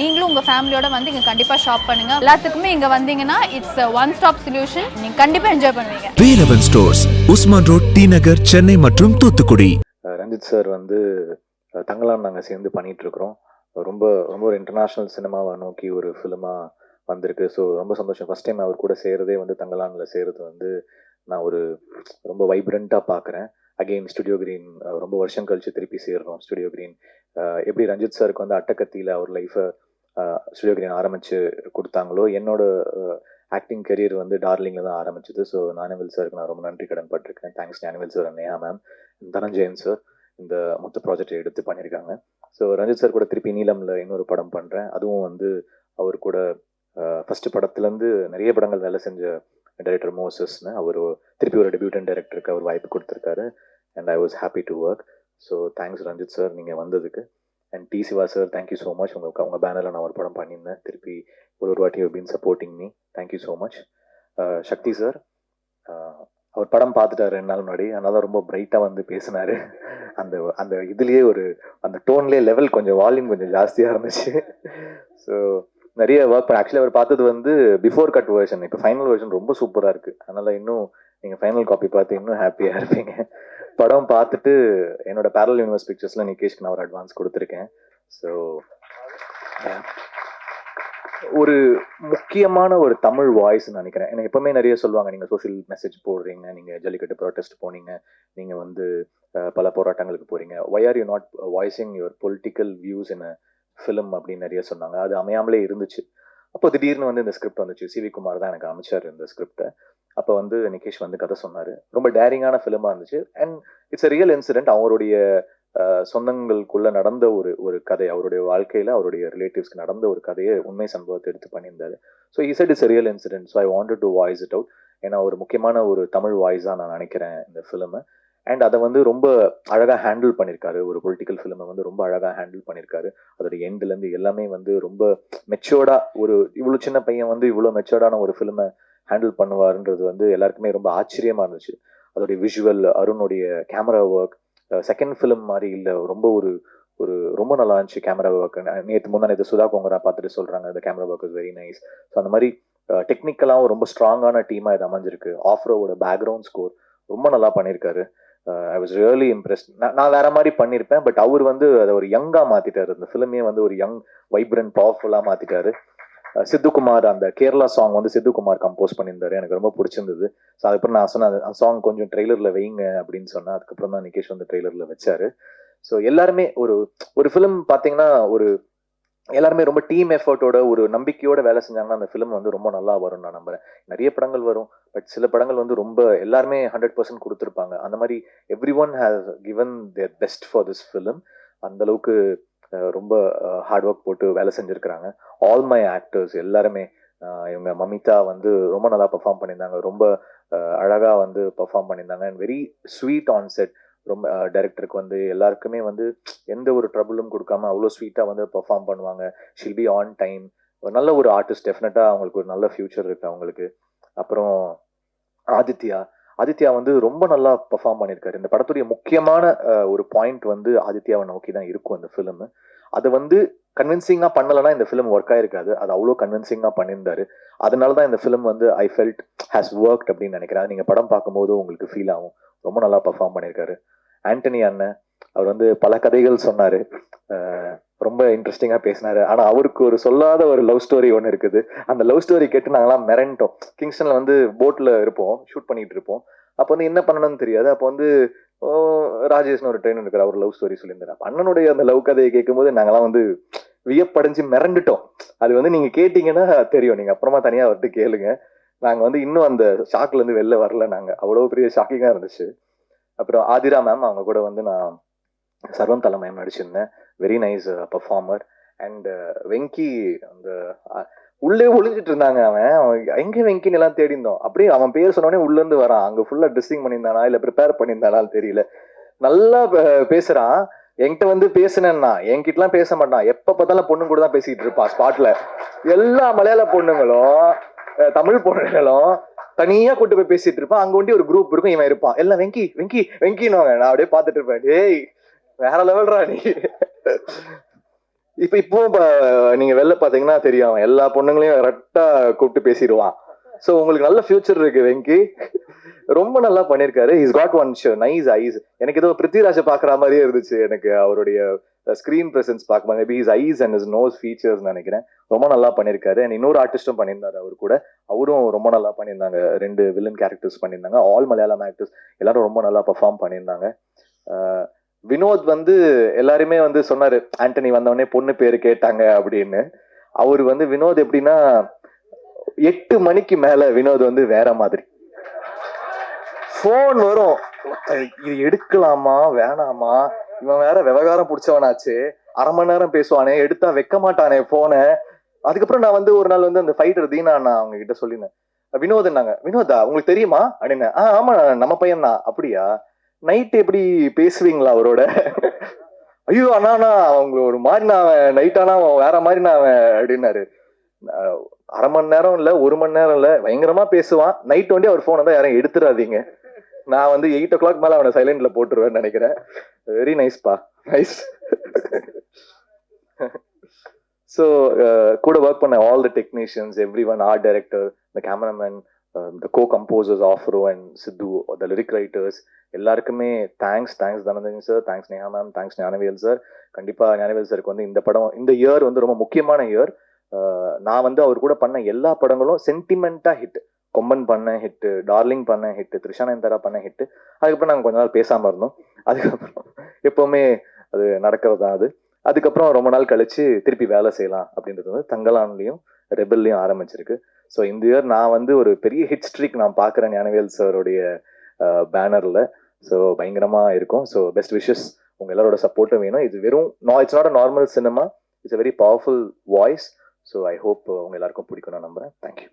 நீங்களும் உங்கள் ஃபேமிலியோட வந்து இங்கே கண்டிப்பாக ஷாப் பண்ணுங்க. எல்லாத்துக்குமே இங்கே வந்தீங்கன்னா இட்ஸ் ஒன் ஸ்டாப் சொல்யூஷன் நீங்கள் கண்டிப்பாக என்ஜாய் பண்ணுவீங்க. Velavan stores Usman road T Nagar Chennai மற்றும் தூத்துக்குடி. ரஞ்சித் சார் வந்து அஹ் தங்கலான் நாங்கள் சேர்ந்து பண்ணிட்டு இருக்கிறோம். ரொம்ப ரொம்ப ஒரு இன்டர்நேஷ்னல் சினிமாவை நோக்கி ஒரு ஃபிலிமாக வந்திருக்கு. ஸோ ரொம்ப சந்தோஷம். ஃபர்ஸ்ட் டைம் அவர் கூட சேர்றதே வந்து தங்கலானில் சேர்றது வந்து நான் ஒரு ரொம்ப வைப்ரண்ட்டாக பார்க்குறேன் அகெயின் ஸ்டுடியோ கிரீன் ரொம்ப வருஷம் கழிச்சு திருப்பி சேர்றோம். ஸ்டுடியோ கிரீன் எப்படி ரஞ்சித் சாருக்கு வந்து அட்டக்கத்தியில் அவர் லைஃப்பை ஸ்டுடியோ கிரீன் கொடுத்தாங்களோ என்னோட ஆக்டிங் கெரியர் வந்து டார்லிங்கில் தான் ஆரம்பிச்சது. ஸோ ஞானவேல் சாருக்கு நான் ரொம்ப நன்றி கடன் பட்டிருக்கேன். Thanks Gnanavel sir Neha ma'am Dhananjayan sir இந்த மொத்த ப்ராஜெக்ட் எடுத்து பண்ணியிருக்காங்க ஸோ ரஞ்சித் சார் கூட திருப்பி நீலமில் இன்னொரு படம் பண்ணுறேன் அதுவும் வந்து அவர் கூட ஃபஸ்ட்டு படத்துலேருந்து நிறைய படங்கள் வேலை செஞ்ச டைரக்டர் மோசஸ்னு அவர் திருப்பி ஒரு டெபியூட்டன் டைரக்டருக்கு அவர் வாய்ப்பு கொடுத்துருக்காரு. And I was happy to work so thanks Ranjith sir நீங்கள் வந்ததுக்கு. And T Siva sir thank you so much உங்கள் உங்கள் பேனரில் நான் ஒரு படம் பண்ணியிருந்தேன். திருப்பி ஒரு ஒரு வாட்டி been supporting me thank you so much Sakthi sir அவர் படம் பார்த்துட்டாரு ரெண்டு நாள் முன்னாடி. அதனால ரொம்ப பிரைட்டாக வந்து பேசினாரு. அந்த அந்த இதுலேயே ஒரு அந்த டோன்லேயே லெவல் கொஞ்சம் வால்யூம் கொஞ்சம் ஜாஸ்தியாக இருந்துச்சு. ஸோ நிறைய ஒர்க் பண்ண ஆக்சுவலி அவர் பார்த்தது வந்து பிஃபோர் கட் வேர்ஷன் இப்போ ஃபைனல் வேர்ஷன் ரொம்ப சூப்பராக இருக்கு. அதனால இன்னும் நீங்கள் ஃபைனல் காப்பி பார்த்து இன்னும் ஹாப்பியாக இருப்பீங்க. படம் பார்த்துட்டு என்னோட பேரல் யூனிவர்ஸ் பிக்சர்ஸில் நிகேஷ்க்கு நான் ஒரு அட்வான்ஸ் கொடுத்துருக்கேன். ஸோ ஒரு முக்கியமான ஒரு தமிழ் வாய்ஸ் நினைக்கிறேன். எனக்கு எப்பவுமே நிறைய சொல்லுவாங்க நீங்க சோஷியல் மெசேஜ் போடுறீங்க நீங்க ஜல்லிக்கட்டு ப்ரொட்டஸ்ட் போனீங்க நீங்க வந்து பல போராட்டங்களுக்கு போறீங்க. Why are you not voicing your political views in film அப்படின்னு நிறைய சொன்னாங்க. அது அமையாமலே இருந்துச்சு. அப்போ திடீர்னு வந்து இந்த ஸ்கிரிப்ட் வந்துச்சு. சிவி குமார் தான் எனக்கு அமைச்சார் இந்த ஸ்கிரிப்டை அப்போ வந்து நிகேஷ் வந்து கதை சொன்னார். ரொம்ப டேரிங்கான ஃபிலிமாக இருந்துச்சு. And it's a real incident அவருடைய சொந்தங்களுக்குள்ள நடந்த ஒரு ஒரு கதை அவருடைய வாழ்க்கையில் அவருடைய ரிலேட்டிவ்ஸ்க்கு நடந்த ஒரு கதையை உண்மை சம்பவத்தை எடுத்து பண்ணியிருந்தாரு. So is it is real incident so I wanted to voice it out ஏன்னா ஒரு முக்கியமான ஒரு தமிழ் வாய்ஸாக நான் நினைக்கிறேன் இந்த ஃபிலிமை அண்ட் அதை வந்து ரொம்ப அழகாக ஹேண்டில் பண்ணியிருக்காரு ஒரு பொலிட்டிக்கல் ஃபிலிமை வந்து ரொம்ப அழகாக ஹேண்டில் பண்ணியிருக்காரு அதோட எண்ட்லேருந்து எல்லாமே வந்து ரொம்ப மெச்சோர்டாக ஒரு இவ்வளோ சின்ன பையன் வந்து இவ்வளோ மெச்சோர்டான ஒரு ஃபிலிமை ஹேண்டில் பண்ணுவாருன்றது வந்து எல்லாருக்குமே ரொம்ப ஆச்சரியமாக இருந்துச்சு. அதோடைய விஷுவல் அருணுடைய கேமரா ஒர்க் செகண்ட் ஃபிலிம் மாதிரி இல்லை ரொம்ப ஒரு ஒரு ரொம்ப நல்லா இருந்துச்சு கேமரா ஒர்க் நேற்று முந்தா நேற்று சுதா கோங்கரா பார்த்துட்டு சொல்கிறாங்க இந்த camera work is very nice so அந்த மாதிரி டெக்னிக்கலாகவும் ரொம்ப ஸ்ட்ராங்கான டீமாக இது அமைஞ்சிருக்கு. ஆஃப்ரோவோட பேக்ரவுண்ட் ஸ்கோர் ரொம்ப நல்லா பண்ணியிருக்காரு ஐ வாஸ் ரியலி இம்ப்ரெஸ்ட் நான் வேற மாதிரி பண்ணியிருப்பேன் பட் அவர் வந்து அதை ஒரு யங்கா மாத்திட்டாரு. இந்த ஃபிலிமே வந்து ஒரு யங் வைப்ரண்ட் பவர்ஃபுல்லா மாத்திட்டாரு. சித்துக்குமார் அந்த கேரளா சாங் வந்து சித்துக்குமார் கம்போஸ் பண்ணியிருந்தாரு. எனக்கு ரொம்ப பிடிச்சிருந்தது. ஸோ அதுக்கப்புறம் நான் சொன்னேன் அந்த சாங் கொஞ்சம் ட்ரெய்லரில் வைங்க அப்படின்னு சொன்னேன் அதுக்கப்புறம் தான் நிகேஷ் வந்து ட்ரெய்லரில் வச்சாரு. ஸோ எல்லாருமே ஒரு ஒரு ஃபிலிம் பார்த்தீங்கன்னா ஒரு எல்லாருமே ரொம்ப டீம் எஃபர்ட்டோட ஒரு நம்பிக்கையோட வேலை செஞ்சாங்கன்னா அந்த ஃபிலிம் வந்து ரொம்ப நல்லா வரும் நான் நம்புறேன். நிறைய படங்கள் வரும். பட் சில படங்கள் வந்து ரொம்ப எல்லாருமே ஹண்ட்ரட் பர்சன்ட் கொடுத்துருப்பாங்க. அந்த மாதிரி every one has given their best for this film அந்த அளவுக்கு ரொம்ப ஹார்ட் ஒர்க் போட்டு வேலை செஞ்சிருக்கிறாங்க. ஆல் மை ஆக்டர்ஸ் எல்லாருமே இவங்க மமிதா வந்து ரொம்ப நல்லா பர்ஃபார்ம் பண்ணியிருந்தாங்க. ரொம்ப அழகாக வந்து பர்ஃபார்ம் பண்ணியிருந்தாங்க. And very sweet on set ரொம்ப டைரக்டருக்கு வந்து எல்லாருக்குமே வந்து எந்த ஒரு ட்ரபிளும் கொடுக்காம அவ்வளோ ஸ்வீட்டாக வந்து பெர்ஃபார்ம் பண்ணுவாங்க. ஷில் பி ஆன் டைம் ஒரு நல்ல ஒரு ஆர்டிஸ்ட் டெஃபினட்டாக அவங்களுக்கு ஒரு நல்ல ஃபியூச்சர் இருக்கு அவங்களுக்கு. அப்புறம் ஆதித்யா. ஆதித்யா வந்து ரொம்ப நல்லா பெர்ஃபார்ம் பண்ணியிருக்காரு இந்த படத்துடைய முக்கியமான ஒரு பாயிண்ட் வந்து ஆதித்யாவை நோக்கி தான் இருக்கும் இந்த ஃபிலிம் அது வந்து கன்வின்சிங்காக பண்ணலைன்னா இந்த ஃபிலிம் ஒர்க் ஆயிருக்காது. அது அவ்வளோ கன்வின்சிங்காக பண்ணியிருந்தாரு அதனால தான் இந்த ஃபிலிம் வந்து ஐ ஃபெல்ட் ஹேஸ் ஒர்க்ட் அப்படின்னு நினைக்கிறேன். நீங்கள் படம் பார்க்கும்போது உங்களுக்கு ஃபீல் ஆகும். ரொம்ப நல்லா பெர்ஃபார்ம் பண்ணியிருக்காரு ஆண்டனி அண்ணன் அவர் வந்து பல கதைகள் சொன்னாரு. ரொம்ப இன்ட்ரெஸ்டிங்காக பேசினாரு. ஆனால் அவருக்கு ஒரு சொல்லாத ஒரு லவ் ஸ்டோரி ஒன்று இருக்குது. அந்த லவ் ஸ்டோரி கேட்டு நாங்களாம் மிரண்டோம். கிங்ஸ்டனில் வந்து போட்டில் இருப்போம் ஷூட் பண்ணிட்டு இருப்போம். அப்போ வந்து என்ன பண்ணணும்னு தெரியாது. அப்போ வந்து ஓ, ராஜேஷ்னு ஒரு ட்ரெயின் இருக்கிற அவர் லவ் ஸ்டோரி சொல்லியிருந்தார். அண்ணனுடைய அந்த லவ் கதையை கேட்கும்போது நாங்களாம் வந்து வியப்படைஞ்சு மிரண்டுட்டோம். அது வந்து நீங்கள் கேட்டிங்கன்னா தெரியும். நீங்கள் அப்புறமா தனியாக வந்து கேளுங்க. நாங்கள் வந்து இன்னும் அந்த ஷாக்லேருந்து வெளில வரல நாங்கள் அவ்வளோ பெரிய ஷாக்கிங்காக இருந்துச்சு. அப்புறம் ஆதிரா மேம் அவங்க கூட வந்து நான் சர்வம் தலை ma'am நடிச்சிருந்தேன். Very nice performer and Venky அந்த உள்ளே ஒளிஞ்சிட்டு இருந்தாங்க அவன். அவன் எங்கே வெங்கின்னு எல்லாம் தேடி இருந்தோம். அப்படியே அவன் பேர் சொன்னோடனே உள்ள இருந்து வரான். அங்க ஃபுல்லா ட்ரெஸ்ஸிங் பண்ணியிருந்தானா இல்ல ப்ரிப்பேர் பண்ணியிருந்தானான்னு தெரியல. நல்லா பே- பேசுறான். என்கிட்ட வந்து பேசுனேன்னா என்கிட்ட எல்லாம் பேச மாட்டான். எப்ப பார்த்தாலும் பொண்ணு கூட தான் பேசிட்டு இருப்பான் ஸ்பாட்ல எல்லா மலையாள பொண்ணுங்களும் தமிழ் பொண்ணுங்களும் தனியா கூட்டு போய் பேசிட்டு இருப்பான். அங்க ஒண்டி ஒரு குரூப் இருக்கும். இவன் இருப்பான். எல்லாம் வெங்கி வெங்கி வெங்கின்னு நான் அப்படியே பாத்துட்டு இருப்பேன். டேய் வேற லெவல்ரா நீ. இப்ப இப்போ நீங்க வெளில பாத்தீங்கன்னா தெரியும். எல்லா பொண்ணுங்களையும் கரெக்டா கூப்பிட்டு பேசிடுவான். சோ உங்களுக்கு நல்ல ஃபியூச்சர் இருக்கு வெங்கி. ரொம்ப நல்லா பண்ணிருக்காரு is got one show nice eyes எனக்கு ஏதோ பிருத்திராஜை பாக்குற மாதிரியே இருந்துச்சு எனக்கு அவருடைய ஸ்கிரீன் பிரசன்ஸ் பார்க்கும்போது maybe his eyes and his nose features நினைக்கிறேன். ரொம்ப நல்லா பண்ணியிருக்காரு. அண்ட் இன்னொரு ஆர்டிஸ்டும் பண்ணியிருந்தாரு அவர் கூட. அவரும் ரொம்ப நல்லா பண்ணியிருந்தாங்க. ரெண்டு வில்லன் கேரக்டர்ஸ் பண்ணியிருந்தாங்க. ஆல் மலையாளம் ஆக்டர்ஸ் எல்லாரும் ரொம்ப நல்லா பெர்ஃபார்ம் பண்ணியிருந்தாங்க. வினோத் வந்து எல்லாருமே வந்து சொன்னாரு ஆண்டனி வந்தவொடனே பொண்ணு பேர் கேட்டாங்க அப்படின்னு. அவர் வந்து வினோத் எப்படின்னா எட்டு மணிக்கு மேல வினோத் வந்து வேற மாதிரி. ஃபோன் வரும். இது எடுக்கலாமா? வேணாமா? இவன் வேற விவகாரம் பிடிச்சவனாச்சு. அரை மணி நேரம் பேசுவானே எடுத்தா வைக்க மாட்டானே போன அதுக்கப்புறம் நான் வந்து ஒரு நாள் வந்து அந்த ஃபைட்டர் தீனா நான் அவங்க கிட்ட சொல்லியிருந்தேன் வினோத்னாங்க வினோதா உங்களுக்கு தெரியுமா? அப்படின்னு ஆ ஆமா நம்ம பையன் தான். அப்படியா? நைட் எப்படி பேசுவீங்களா அவரோட? ஐயோ அண்ணா அண்ணா அவங்க ஒரு மாதிரி நான் நைட் ஆனா அவன் வேற மாதிரி நான் அப்படின்னாரு. அரை மணி நேரம் இல்ல ஒரு மணி நேரம் இல்ல பயங்கரமா பேசுவான். நைட் வண்டி அவர் போன் தான் யாரும் எடுத்துடாதீங்க நான் வந்து எயிட் ஓ கிளாக் மேல அவனை சைலண்ட்ல போட்டுருவேன் நினைக்கிறேன். வெரி நைஸ் பா. நைஸ் ஸோ uh, கூட ஒர்க் பண்ண all the technicians every one art director the cameraman the co composers Afro and Sidhu the lyric writers எல்லாருக்குமே thanks thanks Dhananthan sir thanks Neha ma'am thanks Gnanavel sir கண்டிப்பாக ஞானவேல் சாருக்கு வந்து இந்த படம் இந்த year வந்து ரொம்ப முக்கியமான இயர் uh, நான் வந்து அவர் கூட பண்ண எல்லா படங்களும் சென்டிமெண்ட்டாக ஹிட் கொம்பன் பண்ண ஹிட்டு டார்லிங் பண்ண ஹிட்டு த்ரிஷா நயன்தாரா பண்ண ஹிட்டு அதுக்கப்புறம் நாங்கள் கொஞ்ச நாள் பேசாமல் இருந்தோம். அதுக்கப்புறம் எப்போவுமே அது நடக்கிறது தான் அது. அதுக்கப்புறம் ரொம்ப நாள் கழித்து திருப்பி வேலை செய்யலாம் அப்படின்றது வந்து தங்கலான்லையும் ரெபல்லையும் ஆரம்பிச்சிருக்கு. ஸோ இந்த இயர் நான் வந்து ஒரு பெரிய ஹிட் ஸ்ட்ரீக் நான் பார்க்குறேன் ஞானவேல் சாருடைய பேனரில் ஸோ பயங்கரமாக இருக்கும். ஸோ பெஸ்ட் விஷஸ் உங்கள் எல்லாரோட சப்போர்ட்டும் வேணும். இது வெறும் நா it's not a normal cinema it's a very powerful voice so I hope உங்கள் எல்லாருக்கும் பிடிக்கும் நான் நம்புகிறேன் தேங்க்யூ